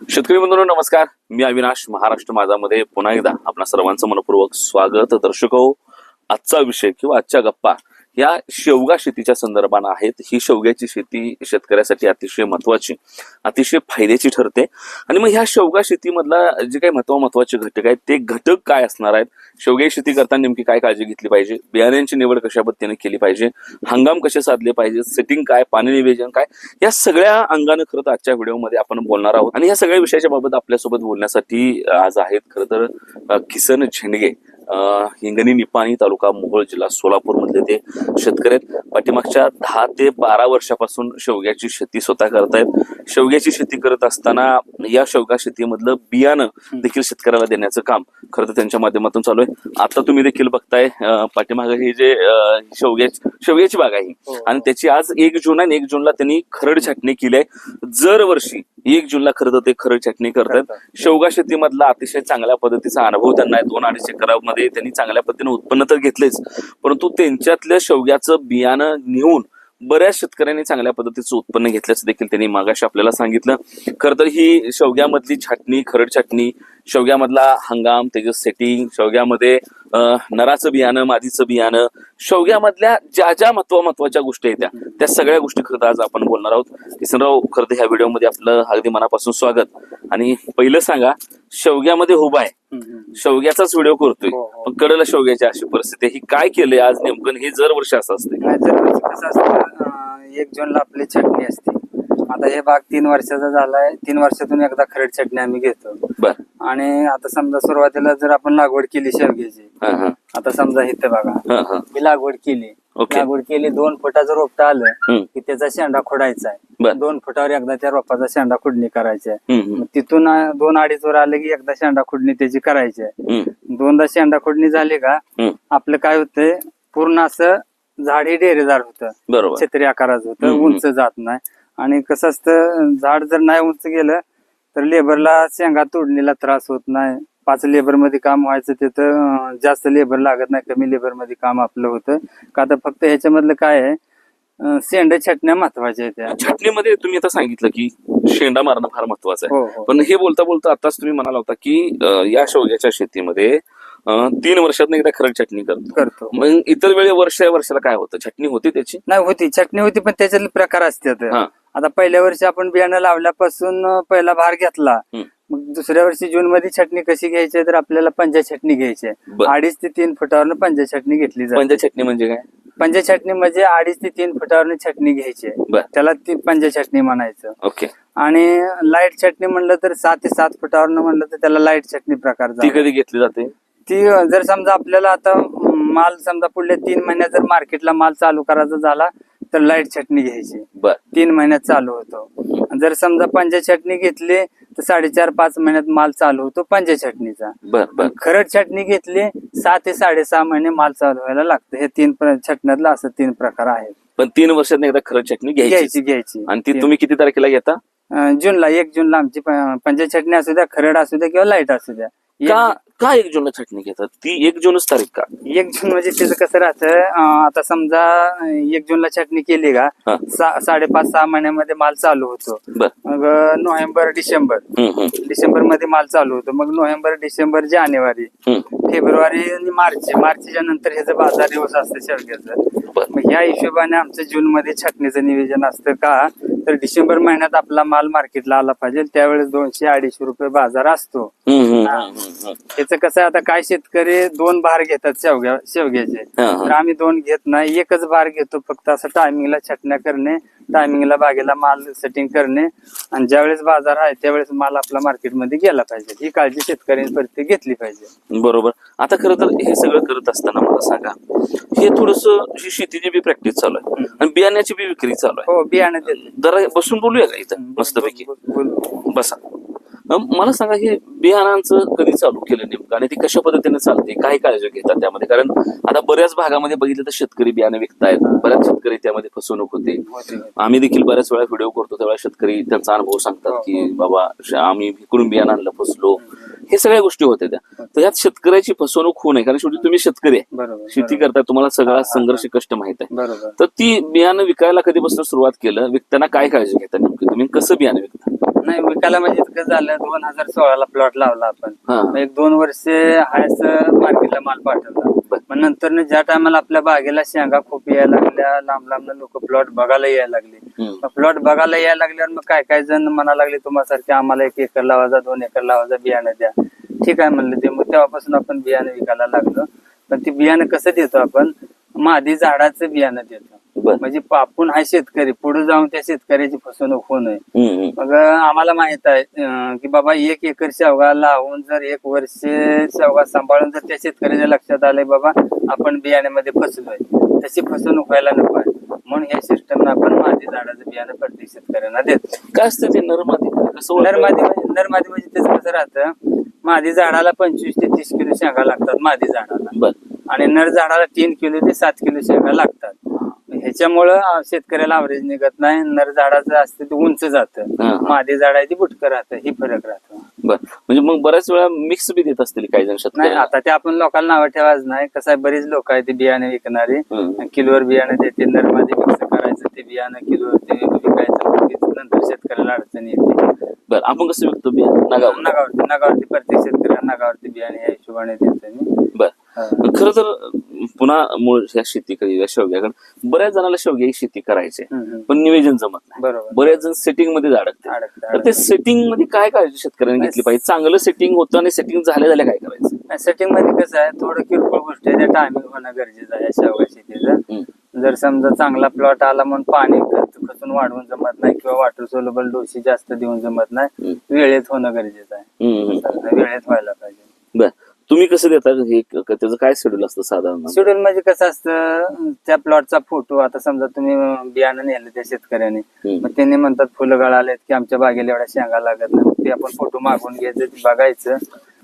शेतकरी बंधूंनो नमस्कार. मी अविनाश महाराष्ट्र माझामध्ये पुन्हा एकदा आपणा सर्वांचं मनपूर्वक स्वागत दर्शक आजचा विषय किंवा आजच्या गप्पा या शेवगा शेतीच्या संदर्भानं आहेत. ही शेवग्याची शेती शेतकऱ्यासाठी अतिशय महत्वाची अतिशय फायद्याची ठरते. आणि मग ह्या शेवगा शेतीमधला जे काही महत्त्व महत्त्वाचे घटक आहेत ते घटक काय असणार आहेत? शेवग्याची शेती करताना नेमकी काय काळजी घेतली पाहिजे? बियाण्यांची निवड कशा पद्धतीने केली पाहिजे? हंगाम कसे साधले पाहिजे सेटिंग काय? पाणी निवेदन काय? या सगळ्या अंगाने खरं तर आजच्या व्हिडिओमध्ये आपण बोलणार आहोत. आणि या सगळ्या विषयाच्या बाबत आपल्यासोबत बोलण्यासाठी आज आहेत खरं तर किसन झेंडगे. हिंगणी निपाणी तालुका मोहोळ जिल्हा सोलापूर मधले ते शेतकरी आहेत. पाठीमागच्या दहा ते बारा वर्षापासून शेवग्याची शेती स्वतः करतायत शेवग्याची शेती करत असताना या शेवगा शेतीमधलं बियाणं देखील शेतकऱ्याला देण्याचं काम खरं तर त्यांच्या माध्यमातून चालू आहे. आता तुम्ही देखील बघताय पाठीमागे ही जे अ, शेवग्याची शेवग्याची बाग आहे. ही. आणि त्याची आज एक जून आणि एक जूनला त्यांनी खरड छाटणी केली आहे. दरवर्षी एक जूनला खरं तर ते खरड छाटणी करतात. शेवगा शेतीमधला अतिशय चांगल्या पद्धतीचा अनुभव त्यांना दोन अडीच एकरामध्ये त्यांनी चांगल्या पद्धतीने उत्पन्न तर घेतलेच. परंतु त्यांच्यातल्या शेवग्याचं बियाणं नेऊन बऱ्याच शेतकऱ्यांनी चांगल्या पद्धतीचं उत्पन्न घेतल्याचं देखील त्यांनी मागाशी आपल्याला सांगितलं. खरं तर ही शेवग्यामधली छाटणी खरड छाटणी शेवग्यामधला हंगाम त्याचं सेटिंग शेवग्यामध्ये नराचं बियाणं मादीचं बियाणं शेवग्यामधल्या ज्या ज्या महत्त्व महत्त्वाच्या गोष्टी आहेत त्या त्या सगळ्या गोष्टी खरं तर आज आपण बोलणार आहोत. किसनराव खरं तर ह्या व्हिडिओमध्ये आपलं अगदी मनापासून स्वागत. आणि पहिलं सांगा शेवग्यामध्ये उभा आहे. शेवग्याचाच व्हिडिओ करतोय. हो, हो. पण कडेला शेवग्याची अशी परिस्थिती. ही काय केलंय आज नेमकं? हे जर वर्ष असं असते एक जूनला आपली चटणी असते. आता हे बाग तीन वर्षाचा झालाय. तीन वर्षातून एकदा खरड चटणी आम्ही घेतो. बर. आणि आता समजा सुरुवातीला जर आपण लागवड केली शेवग्याची हा हा. आता समजा इथे बघा हा हा. मी लागवड केली. ओके. लागवड केली दोन फुटाचं रोपटं आलं हम्म. की त्याचा शेंडा खोडायचा बर. आहे दोन फुटावर एकदा त्या रोपाचा शेंडा खुडणी करायची आहे. हम्म, हम्म, मग तिथून अं, दोन अडीच वर आले की एकदा शेंडा खुडणी त्याची करायची आहे. हम्म, दोनदा शेंडा खुडणी झाली का हम्म. आपलं काय होतंय पूर्ण असं झाड हे डेरेदार होतं. बरोबर. छत्री आकाराचं होतं. उंच जात नाही. आणि कसं असतं झाड जर नाही उंच गेलं तर लेबरला शेंगा तोडणीला त्रास होत नाही. पाच लेबरमध्ये काम व्हायचं तिथं अं, जास्त लेबर लागत नाही कमी लेबरमध्ये काम आपलं होतं. का तर फक्त ह्याच्यामधलं काय आहे शेंड छटण्या महत्त्वाच्या आहेत त्या छाटणीमध्ये तुम्ही आता सांगितलं की शेंडा मारणं फार महत्वाचं आहे. हो हो. पण हे बोलता बोलता आताच तुम्ही म्हणाला होता की अं, या शेवग्याच्या शेतीमध्ये तीन वर्षात एकदा खरड छाटणी करतो. करतो. मग इतर वेळे वर्ष वर्षाला काय होतं? छाटणी होती त्याची? नाही होती. चटणी होती पण त्याच्यातले प्रकार असतात हा. आता पहिल्या वर्षी आपण बियाणं लावल्यापासून पहिला भार घेतला. मग दुसऱ्या वर्षी जून मध्ये छटणी कशी घ्यायची तर आपल्याला पंजा छटणी घ्यायची. अडीच ते तीन फुटावर पंजा छटणी घेतली जाते. पंच छटणी म्हणजे काय? पंजा छटणी म्हणजे अडीच ते तीन फुटावर छटणी घ्यायची त्याला ती पंजा छटणी म्हणायचं. ओके. आणि लाइट छटणी म्हणलं तर सहा ते सात फुटावर म्हणलं तर त्याला लाइट छटणी प्रकार. कधी घेतली जाते? ती जर समजा आपल्याला आता माल समजा पुढल्या तीन महिन्यात जर मार्केटला माल चालू करायचा झाला तर लाइट छटणी घ्यायची. तीन महिन्यात चालू होतो. जर समजा पंजा छटणी घेतली तर साडेचार पाच महिन्यात माल चालू होतो पंजा छटणीचा खरड छटणी घेतली सहा ते साडेसहा महिने माल चालू व्हायला लागतं. हे तीन छटण्यातलं असं तीन प्रकार आहेत. पण तीन वर्षात एकदा खरड चटणी घ्यायची घ्यायची. आणि ती तुम्ही किती तारखेला घेता? जूनला. एक जूनला आमची पंजा छटणी असू द्या खरड असू द्या किंवा लाइट असू द्या. का एक जूनला छटणी घेतात? ती एक जूनच तारीख का? एक जून म्हणजे त्याचं कसं राहतं अं, आता समजा एक जूनला छटणी केली का हा. सा- साडेपाच सहा महिन्यामध्ये माल चालू होतो. बर. मग अं, नोव्हेंबर डिसेंबर. हम्म, हम्म, डिसेंबरमध्ये माल चालू होतो. मग नोव्हेंबर डिसेंबर जानेवारी. हम्म. फेब्रुवारी आणि मार्च. मार्चच्या नंतर ह्याचं बाजार दिवस असतं शेवग्याचं बर. मग ह्या हिशोबाने आमचं जून मध्ये छटणीचं नियोजन असतं का तर डिसेंबर महिन्यात आपला माल मार्केटला आला पाहिजे. त्यावेळेस दोनशे अडीचशे रुपये बाजार असतो. हम्म, हम्म, हम्म, हम्म. त्याचं कसं आहे, आता काय शेतकरी दोन भार घेतात शेवग्या शेवग्याचे. हा, हा. तर आम्ही दोन घेत नाही एकच भार घेतो फक्त असं टायमिंगला छटण्या करणे टायमिंगला बागेला माल सेटिंग करणे. आणि ज्यावेळेस बाजार आहे त्यावेळेस माल आपला मार्केटमध्ये गेला पाहिजे. ही काळजी शेतकऱ्यांनी प्रत्येक घेतली पाहिजे. बरोबर. आता खरं तर हे सगळं करत असताना मला सांगा हे थोडस ही शेतीची बी प्रॅक्टिस चालू आहे. आणि बियाण्याची बी विक्री चालू आहे. हो बियाणं देते. जरा बसून बोलूया का इथं? मस्तपैकी. बोल- बोल. बसा. मला सांगा हे बियाणांचं कधी चालू केलं नेमकं? आणि ती कशा पद्धतीने चालते काय काळजी घेतात त्यामध्ये? कारण आता बऱ्याच भागामध्ये बघितलं तर शेतकरी बियाणे विकतायत. बऱ्याच शेतकरी त्यामध्ये फसवणूक होते. आम्ही देखील बऱ्याच वेळा व्हिडिओ करतो त्यावेळेला शेतकरी त्यांचा अनुभव सांगतात की बाबा आम्ही विकून बियाणं आणलं फसलो. हे सगळ्या गोष्टी होत्या त्या. तर यात शेतकऱ्याची फसवणूक होऊ नये कारण शेवटी तुम्ही शेतकरी आहे. शेती करताय तुम्हाला सगळा संघर्ष कष्ट माहीत आहे. तर ती बियाणं विकायला कधीपासून सुरुवात केलं? विकताना काय काळजी घेता नेमकी? तुम्ही कसं बियाणं विकता? नाही विकायला म्हणजे कसं झालं दोन हजार सोळाला प्लॉट लावला आपण. हा. मग एक दोन वर्षे हायस मार्केटला माल पाठवला. मग नंतर ज्या टायमाला आपल्या बागेला शेंगा खूप यायला लागल्या लांब लांब लोक प्लॉट बघायला यायला लागले. हम्म. प्लॉट बघायला यायला लागल्यावर मग काय काय जण म्हणा लागले तुम्हासारखे आम्हाला एक एकर लावायचा दोन एकर लावायचा बियाणं द्या. ठीक आहे म्हणलं ते. मग तेव्हापासून आपण बियाणं विकायला लागलो. पण ते बियाणं कसं देतो आपण? मादी झाडाचं बियाणं देतो. बर म्हणजे आपण हा शेतकरी पुढे जाऊन त्या शेतकऱ्याची फसवणूक होऊ नये. हम्म, हम्म. मग आम्हाला माहीत आहे अं, की बाबा एक एकर शेवगा लावून जर एक वर्ष शेवगा सांभाळून जर त्या शेतकऱ्याच्या लक्षात आलंय बाबा आपण बियाण्यामध्ये फसलोय. तशी फसवणूक व्हायला नको आहे. म्हणून या सिस्टमनं आपण मादी झाडाचं बियाणं प्रत्येक शेतकऱ्यांना देतो. काय असतं ते नरमादी कसं ओळखायचं? नरमादी म्हणजे नरमादी म्हणजे त्याचं कसं राहतं? मादी झाडाला पंचवीस ते तीस किलो शेंगा लागतात मादी झाडाला. बर. आणि नर झाडाला तीन किलो ते सात किलो शेंगा लागतात. ह्याच्यामुळं शेतकऱ्याला अवरेज निघत नाही. नर झाडाचं असतं ते उंच जातं. हा, हा. मादी झाड आहे ती बुटकं राहतं. ही फरक राहतो. बर. म्हणजे मग बऱ्याच वेळा मिक्स बी देत असतील काही जण नाही आता ते आपण लोकांना नावं ठेवायचं नाही. कसं आहे बरीच लोक आहेत ते बियाणे विकणारे. हम्म. किलोवर बियाणं देते. नरमध्ये मिक्स करायचं ते बियाणं किलोवर ते विकायचं. मग ते नंतर शेतकऱ्याला अडचण येते. बर आपण कसं विकतो बी नगावर नगावरती. नगावरती प्रत्येक शेतकऱ्याला नगावरती बियाणे या हिशोबाने देतो मी. बर. हा. खर तर पुन्हा मूळ ह्या शेतीकडे या शेवग्याकडे. बऱ्याच जणांना शेवग्याची शेती करायची. पण नियोजन जमत नाही. बरोबर. बरेच जण सेटिंगमध्ये अडकते तर ते. सेटिंगमध्ये काय काळजी शेतकऱ्यांनी घेतली पाहिजे? चांगलं सेटिंग होतं आणि सेटिंग झाल्या झाल्या काय करायचं? सेटिंगमध्ये कसं आहे थोडं किरकोळ गोष्टी आहे टायमिंग होणं गरजेचं आहे. या शेवगा शेतीचं. जर समजा चांगला प्लॉट आला म्हणून पाणी खचून वाढवून जमत नाही किंवा वॉटर सोलेबल डोसी जास्त देऊन जमत नाही. वेळेत होणं गरजेचं आहे. वेळेत व्हायला पाहिजे. बर. तुम्ही कसं देता हे क- त्याचं काय शेड्यूल असतं साधारण शेड्यूल म्हणजे कसं असतं त्या प्लॉटचा फोटो आता समजा तुम्ही अं, बियाणं नेलं त्या शेतकऱ्याने हम्म. मग त्यांनी म्हणतात फुलं गळालेत की आमच्या बागेला एवढ्या शेंगा लागत नाही मग ते आपण फोटो मागून घ्यायचं ते बघायचं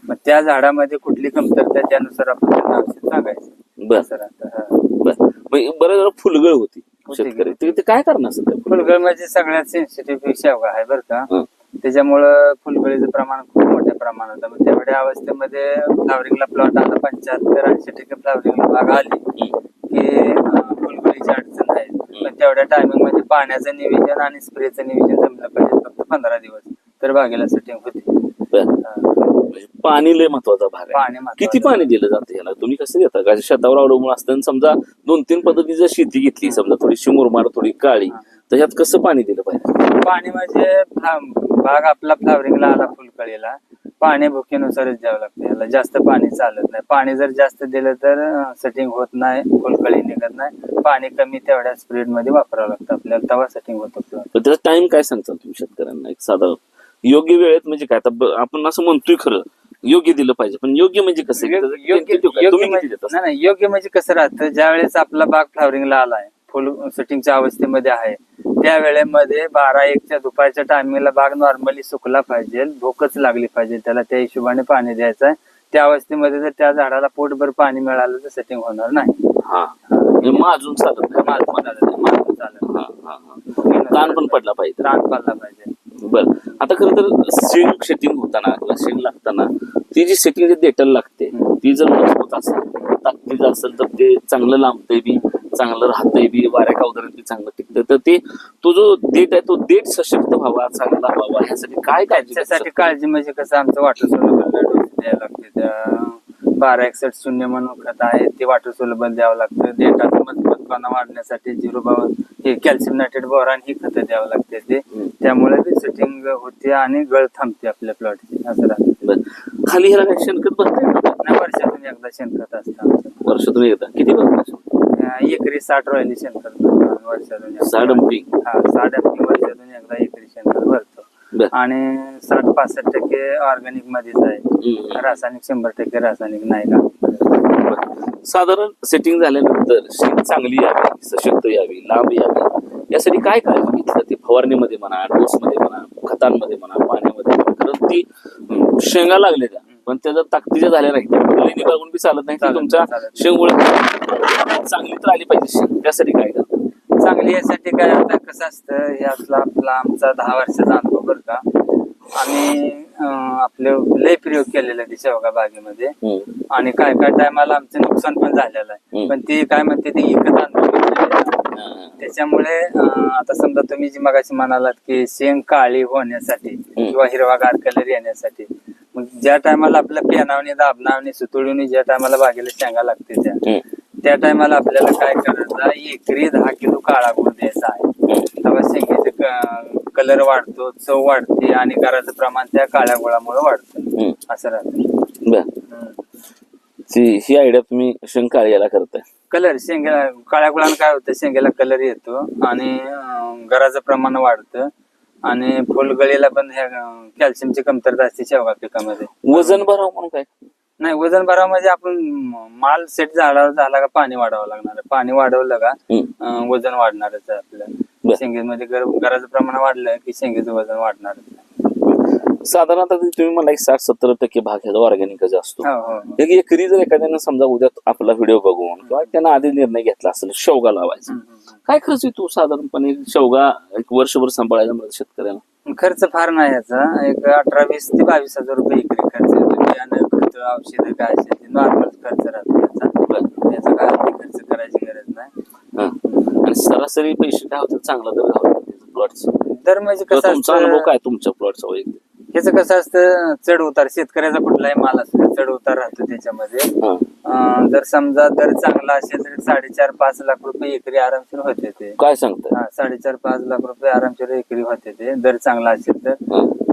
मग त्या झाडामध्ये कुठली कमतरता आहे त्यानुसार आपण त्यांना औषध सांगायचं बर असं राहतं हा. बर मग वेळा फुलगळ होती होती. शेतकरी ते ते काय कारण असतं त्या फुलगळ? फुलगळ म्हणजे सगळ्यात सेन्सिटिव्ह शेवगा आहे बरं का हं. त्याच्यामुळं फुलगळीचं प्रमाण खूप मोठ्या प्रमाणात आहे. मग तेवढ्या अवस्थेमध्ये फ्लावरिंगला प्लॉट आला पंच्याहत्तर ऐंशी टक्के फ्लावरिंगला बाग आली की अं, फुलगळीची अडचण आहे. पण तेवढ्या टायमिंगमध्ये पाण्याचं नियोजन आणि स्प्रेचं नियोजन जमलं पाहिजे फक्त पंधरा दिवस. तर बागेला सेटिंग होती. म्हणजे पाणी लय महत्त्वाचा भाग आहे. किती पाणी दिलं जातं ह्याला? तुम्ही कसं देता? का शेतावर अवलंबून असतं. समजा दोन तीन पद्धतीची शेती घेतली समजा थोडीशी मुरमाड थोडी काळी तर ह्यात कसं पाणी दिलं पाहिजे? पाणी म्हणजे बाग आपला फ्लावरिंगला आला फुलकळीला. पाणी भुकेनुसारच द्यावं लागतं. याला जास्त पाणी चालत नाही. पाणी जर जास्त दिलं तर सेटिंग होत नाही. फुलकळी निघत नाही. पाणी कमी तेवढ्या स्प्रेडमध्ये वापरावं लागतं. आपल्याला तेव्हा सेटिंग होतं त्याचा टाइम काय सांगता तुम्ही शेतकऱ्यांना? एक साधा योग्य वेळेत म्हणजे काय? आपण असं म्हणतोय खरं. योग्य दिलं पाहिजे. पण योग्य म्हणजे कसं? योग्य म्हणजे योग्य म्हणजे कसं राहतं? ज्या वेळेस आपला बाग फ्लावरिंगला आलाय फुल सेटिंगच्या अवस्थेमध्ये आहे त्या वेळेमध्ये बारा एकच्या दुपारच्या टायमिंगला बाग नॉर्मली सुकला पाहिजे. भूकच लागली पाहिजे त्याला. त्या हिशोबाने पाणी द्यायचं आहे. त्या अवस्थेमध्ये जर त्या झाडाला पोटभर पाणी मिळालं तर सेटिंग होणार नाही. हा. चालत नाही. हा, हा, हा. ताण पण पडला पाहिजे. त्रास पडला पाहिजे. बर. आता खरं तर शेंग सेटिंग होताना किंवा शेंग लागताना ती जी सेटिंग जी डेटल लागते ती जर मजबूत असेल ताकदीचं असेल तर ते चांगलं लांबतंय बी. चांगलं राहतंय बी वाऱ्या कावदरात बी चांगलं टिकतं तर ते तो जो देठ आहे तो देठ सशक्त व्हावा चांगला व्हावा ह्यासाठी काय काळजी त्याच्यासाठी काळजी म्हणजे कसं आमचं वॉटर सोलेबल द्यायला लागते त्या बारा एकसठ शून्य म्हणून खत आहे ते वॉटर सोलेबल द्यावं लागतं डेटाचं मजबूतपणा वाढण्यासाठी झिरो बावन हे कॅल्शियम नायट्रेट बोरान ही खतं द्यावं लागते ते. त्यामुळे ते सेटिंग होते आणि गळ थांबते आपल्या प्लॉटची असं राहतं खाली ह्याला काय शेणखत भरते नाही वर्षातून एकदा शेणखत असतं. वर्षातून एकदा. किती भरते एकरी साठ रॉयली शेणखत. भरतो वर्षातून एकदा. हा साठ वर्षातून एकदा एकरी शेणखत भरतो. आणि साठ पासष्ट टक्के ऑर्गॅनिक मध्येच आहे. हम्म. रासायनिक शंभर टक्के रासायनिक नाही का? साधारण सेटिंग झाल्यानंतर शेंग चांगली यावी सशक्त यावी लांब यावी. यासाठी काय काळजी घेतली जाते? फवारणीमध्ये म्हणा डोस मध्ये म्हणा खतांमध्ये म्हणा पाण्यामध्ये म्हणा. कारण ती अं, शेंगा लागल्या त्या. पण त्या जर ताकदीच्या झाल्या नाही बघून बी चालत नाही. ती चालत तुमच्या चालत नाही. शेंग ओळख चांगली तर आली पाहिजे त्यासाठी काय करतात चांगली यासाठी काय आता कसं असतं हे आपला आमचा दहा वर्षाचा अनुभव बरं का. आम्ही आपले लय प्रयोग केलेले ते शेवगा बागेमध्ये. आणि काय काय टायमाला आमचं नुकसान पण झालेलं आहे. पण ते काय म्हणते ते इकत अनुभव. त्याच्यामुळे आता समजा तुम्ही जी मगाशी म्हणालात की शेंग काळी होण्यासाठी किंवा हिरवागार कलर येण्यासाठी मग ज्या टायमाला आपल्या पेनावणी दाबनावणी सुतुळीने ज्या टायमाला बागेला शेंगा लागते त्या. त्या टायमाला आपल्याला काय करायचं आहे? एकरी दहा किलो काळा गुळ द्यायचा आहे. तेव्हा शेंगेचे कलर वाढतो चव वाढते आणि कराचं प्रमाण त्या काळ्या गुळामुळे वाढतं. असं राहतं. बर. ही आयडिया तुम्ही शंकाळी याला करताय. कलर शेंग्याला काळ्या गुळानं काय होतं? शेंग्याला कलर येतो आणि अं, गराचं प्रमाण वाढतं आणि फुलगळीला पण ह्या कॅल्शियमची कमतरता असते शेवगा पिकामध्ये. वजन भराव म्हणून काय? नाही वजन म्हणजे आपण माल सेट झाडावर झाला का पाणी वाढवावं लागणार आहे. पाणी वाढवलं का. अं, वजन वाढणारच आहे बर. आपलं शेंगेमध्ये गर गराचं प्रमाण वाढलं की शेंगेचं वजन वाढणारच आहे. साधारणतः तुम्ही मला एक साठ सत्तर टक्के भाग ह्याचा ऑर्गॅनिकच असतो हो हो हो. एक एकरी जर एखाद्यानं समजा उद्या आपला व्हिडिओ बघून किंवा त्यानं आधी निर्णय घेतला असेल शेवगा लावायचा हम्म, हम्म, काय खर्च येतो साधारणपणे शेवगा एक वर्षभर सांभाळायला म्हणजे शेतकऱ्याला. खर्च फार नाही याचा एक अठरा वीस ते बावीस हजार रुपये एकरी खर्च येतो बियाणं खत औषधं काय असेल ते नॉर्मल खर्च राहतो काय खर्च करायची गरज नाही. हा. आणि सरासरी पैसे काय होतात? चांगला दर प्लॉटचा दर म्हणजे कसं तुमचा अनुभव असतं काय तुमच्या प्लॉटचा वैयक्तिक ह्याचं कसं असतं? चढ उतार. शेतकऱ्याचा कुठलाही माल असतो चढ उतार राहतो त्याच्यामध्ये. हा. जर समजा दर चांगला असेल तर साडेचार पाच लाख रुपये एकरी आरामशीर होते ते. काय सांगताय? हा साडेचार पाच लाख रुपये आरामशीर एकरी होते ते. दर चांगला असेल तर.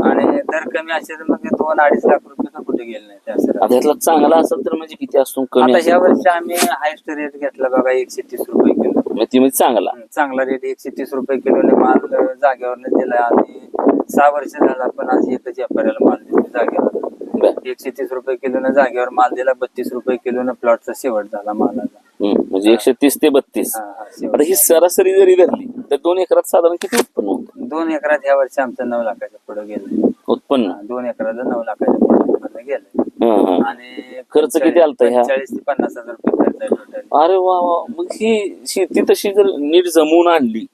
आणि दर कमी असेल तर मग ते दोन अडीच लाख रुपये तर कुठे गेले नाही ते असं. राहतं. आता ह्यातला चांगला असेल तर म्हणजे किती असतो कमी आता असेल ह्या वर्षी आम्ही हायस्ट रेट घेतला बघा एकशे तीस रुपये किलो. म्हणजे ती म्हणजे चांगला. चांगला रेट एकशे तीस रुपये किलोने माल अं, जागेवरनं दिला. आणि सहा वर्ष झाला पण आज एकच व्यापाऱ्याला माल दिला जागेवर. एकशे तीस रुपये किलोनं जागेवर माल दिला बत्तीस रुपये किलोनं प्लॉटचा शेवट झाला मालाचा हम्म. म्हणजे एकशे तीस ते बत्तीस हा, हा, शेवट. आता ही सरासरी जरी धरली तर दोन एकरात साधारण किती उत्पन्न होतं दोन एकरात ह्या वर्षी आमचं नऊ लाखाच्या पुढे गेलं उत्पन्न दोन एकराला नऊ लाखाच्या पुढे गेलं हा, हा. आणि खर्च किती आलता ह्या? चाळीस ते पन्नास हजार रुपये खर्च आहे टोटल अरे वा वा मग ही शेती तशी जर नीट जमवून आणली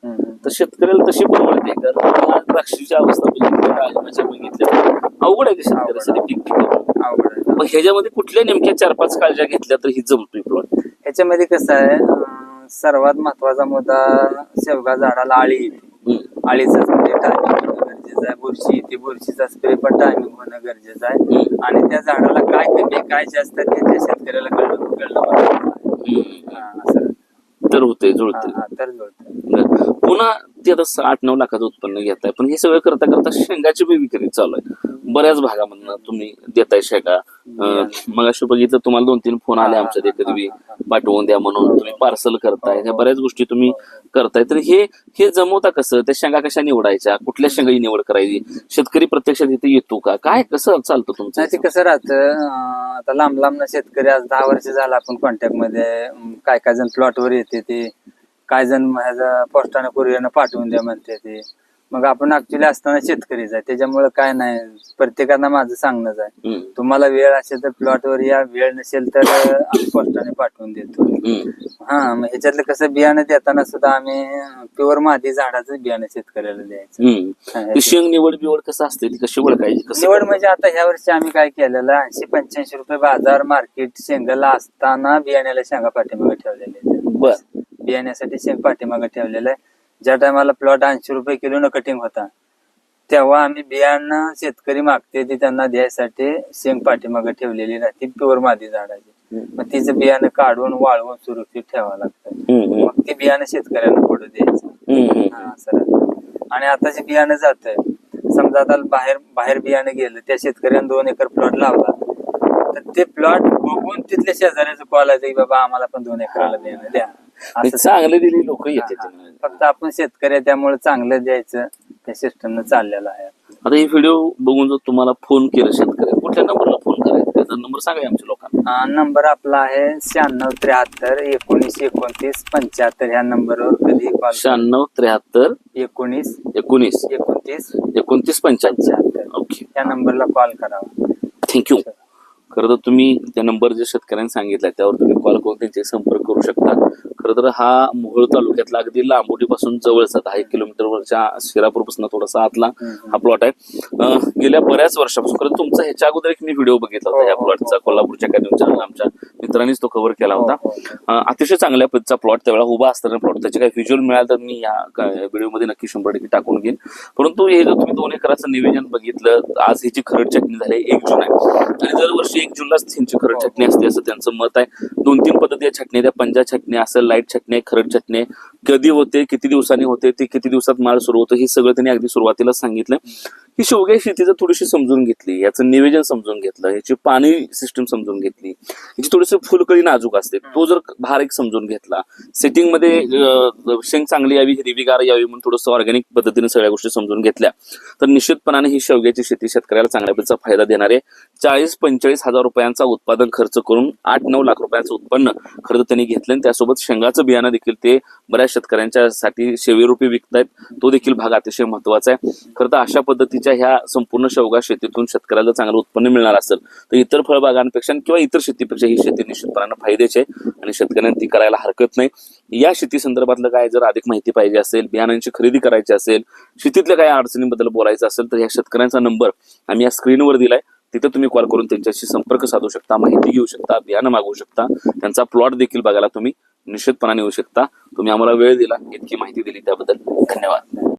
तर शेतकऱ्याला तशी परवडते कारण आज द्राक्षीची अवस्था बघितली डाळिंबाच्या बघितल्या. अवघड आहे की शेतकऱ्यासाठी पीक पिकवणं. अवघड आहे. मग ह्याच्यामध्ये कुठल्या नेमक्या चार पाच काळज्या घेतल्या तर ही जमतोय प्लॉट ह्याच्यामध्ये कसं आहे अं, सर्वात महत्त्वाचा मुद्दा शेवगा झाडाला आळी. येते आळीचाच म्हणजे टायमिंग होणं गरजेचं आहे. बुरशी येते बुरशीचा स्प्रे पण टायमिंग होणं गरजेचं आहे. आणि त्या झाडाला काय कमी आहे, काय जास्त आहे ते त्या शेतकऱ्याला कळलं कळलं. हा, असं तर होते जुळते तर जुळतं. पुन्हा ते आता आठ नऊ लाखाचं उत्पन्न घेताय पण हे सगळं करता करता शेंगाची बी विक्री चालू आहे. बऱ्याच भागामधनं तुम्ही देताय शेंगा. मग अशी बघितलं तुम्हाला दोन तीन फोन आले आमच्या कधी तुम्ही पाठवून द्या म्हणून. तुम्ही पार्सल करताय. ह्या बऱ्याच गोष्टी तुम्ही करताय. तर हे हे जमवता कसं? त्या शेंगा कशा निवडायच्या? कुठल्या शेंगाची निवड करायची? शेतकरी प्रत्यक्षात इथे येतो का? काय कसं चालतं तुमचं? ते कसं राहतं आता लांब लांब शेतकरी आज दहा वर्ष झाला आपण कॉन्टॅक्टमध्ये. काय काय जण प्लॉटवर येते ते. काय जण ह्याचं पोस्टानं कुरिअरनं पाठवून द्या म्हणते ते. मग आपण ऍक्च्युली असताना शेतकरीच आहे. त्याच्यामुळे काय नाही. प्रत्येकांना माझं सांगणंच आहे. हम्म, तुम्हाला वेळ असेल तर प्लॉटवर या. वेळ नसेल तर आम्ही पोस्टाने पाठवून देतो. हा मग ह्याच्यातलं कसं बियाणं देताना सुद्धा आम्ही प्युअर माती झाडाचं बियाणं शेतकऱ्याला द्यायचं. हम्म. शेंग निवड बिवड कसं असते ती कशी ओळखायची? कसं निवड म्हणजे आता ह्या वर्षी आम्ही काय केलेलं ऐंशी पंच्याऐंशी रुपये बाजार मार्केट शेंगाला असताना बियाण्याला शेंगा पाठीमागे ठेवलेले आहेत. बर. बियाण्यासाठी शेंग पाठीमागे ठेवलेलं आहे. ज्या टायमाला प्लॉट ऐंशी रुपये किलोनं कटिंग होता तेव्हा आम्ही बियाणं शेतकरी मागते ती त्यांना द्यायसाठी शेंग पाठीमागे ठेवलेली राहते प्युअर मादी झाडाची मग तिचं बियाणं काढून वाळवून सुरक्षित ठेवावं लागतं. मग ते बियाणं शेतकऱ्यांना पुढे द्यायचं. हा, राहतं. आणि आता जे बियाणं जात समजा आता बाहेर बाहेर बियाणं गेलं त्या शेतकऱ्यानं दोन एकर प्लॉट लावला तर ते प्लॉट बघून तिथल्या शेजाऱ्याचं कॉल आहे की बाबा आम्हाला पण दोन एकराला बियाणं द्या. चांगले दिले लोक येते. फक्त आपण शेतकरी त्यामुळे चांगलं द्यायचं त्या सिस्टमनं चाललेलं आहे. आता ही व्हिडिओ बघून जर तुम्हाला फोन केलं शेतकरी कुठल्या नंबरला फोन करायचा? त्याचा नंबर सांगा आमच्या लोकांना. नंबर आपला आहे शहाण्णव त्र्याहत्तर एकोणीस एकोणतीस पंच्याहत्तर. ह्या नंबरवर कधी शहाण्णव त्र्याहत्तर एकोणीस एकोणीस एकोणतीस एकोणतीस पंच्याहत्तर. ओके या नंबरला कॉल करावा थँक्यू खरं तर तुम्ही त्या नंबर जे शेतकऱ्यांनी सांगितला त्यावर तुम्ही कॉल करून त्यांचे संपर्क करू शकता. खरं तर हा मोहोळ तालुक्यातला अगदी लांबोटीपासून जवळचा दहा एक किलोमीटरवरच्या शिरापूरपासून थोडासा आतला हा प्लॉट आहे. गेल्या बऱ्याच वर्षापासून खरं तुमचा ह्याच्या अगोदर एक मी व्हिडिओ बघितला होता हो, या हो, प्लॉटचा हो. कोल्हापूरच्या काही चॅनल आमच्या मित्रांनीच तो कव्हर केला होता. अतिशय चांगल्या पद्धतीचा प्लॉट त्यावेळेला उभा असताना प्लॉट त्याचे काही व्हिज्युअल मिळालं तर मी या व्हिडिओमध्ये नक्की शंभर टक्के टाकून घेईन. परंतु हे जर तुम्ही दोन एकराचं नियोजन बघितलं आज ह्याची खरड चटणी झाली एक जून आहे. आणि दरवर्षी एक जूनलाच त्यांची खरड चटणी असते असं त्यांचं मत आहे. दोन तीन पद्धती छटणी त्या पंजा छटणी असेल लाइट छटणी खरड छटणी कधी होते किती दिवसांनी होते ते किती दिवसात माळ सुरू होतं हे सगळं त्यांनी अगदी सुरुवातीला सांगितलं. ही शेवग्या शेतीचं थोडीशी समजून घेतली याचं निवेदन समजून घेतलं याची पाणी सिस्टम समजून घेतली याची थोडीशी फुलकळी नाजूक असते. तो जर भार एक समजून घेतला सेटिंगमध्ये शेंग चांगली यावी हिरवीगार यावी म्हणून थोडंसं ऑर्गॅनिक पद्धतीने सगळ्या गोष्टी समजून घेतल्या तर निश्चितपणाने ही शेवग्याची शेती शेतकऱ्याला चांगल्या फायदा देणारे चाळीस पंचेचाळीस हजार रुपयांचा उत्पादन खर्च करून आठ नऊ लाख रुपयांचं उत्पन्न खरं त्यांनी घेतलं आणि त्यासोबत शेंगाचं बियाणं देखील ते बऱ्याच शेतकऱ्यांच्यासाठी शेवीरूपी विकतायत तो देखील भाग अतिशय महत्त्वाचा आहे. खरं तर अशा पद्धतीच्या ह्या संपूर्ण शेवगा शेतीतून शेतकऱ्याला चांगलं उत्पन्न मिळणार असेल तर इतर फळबागांपेक्षा किंवा इतर शेतीपेक्षा ही शेती निश्चितपणानं फायद्याची आहे आणि शेतकऱ्यांनी ती करायला हरकत नाही. या शेती संदर्भातलं काय जर अधिक माहिती पाहिजे असेल बियाणांची खरेदी करायची असेल शेतीतल्या काही अडचणींबद्दल बोलायचं असेल तर या शेतकऱ्यांचा नंबर आम्ही या स्क्रीनवर दिलाय. तिथे तुम्ही कॉल करून त्यांच्याशी संपर्क साधू शकता माहिती घेऊ शकता बियाणं मागवू शकता. त्यांचा प्लॉट देखील बघायला तुम्ही निश्चितपणाने येऊ शकता. तुम्ही आम्हाला वेळ दिला इतकी माहिती दिली त्याबद्दल धन्यवाद.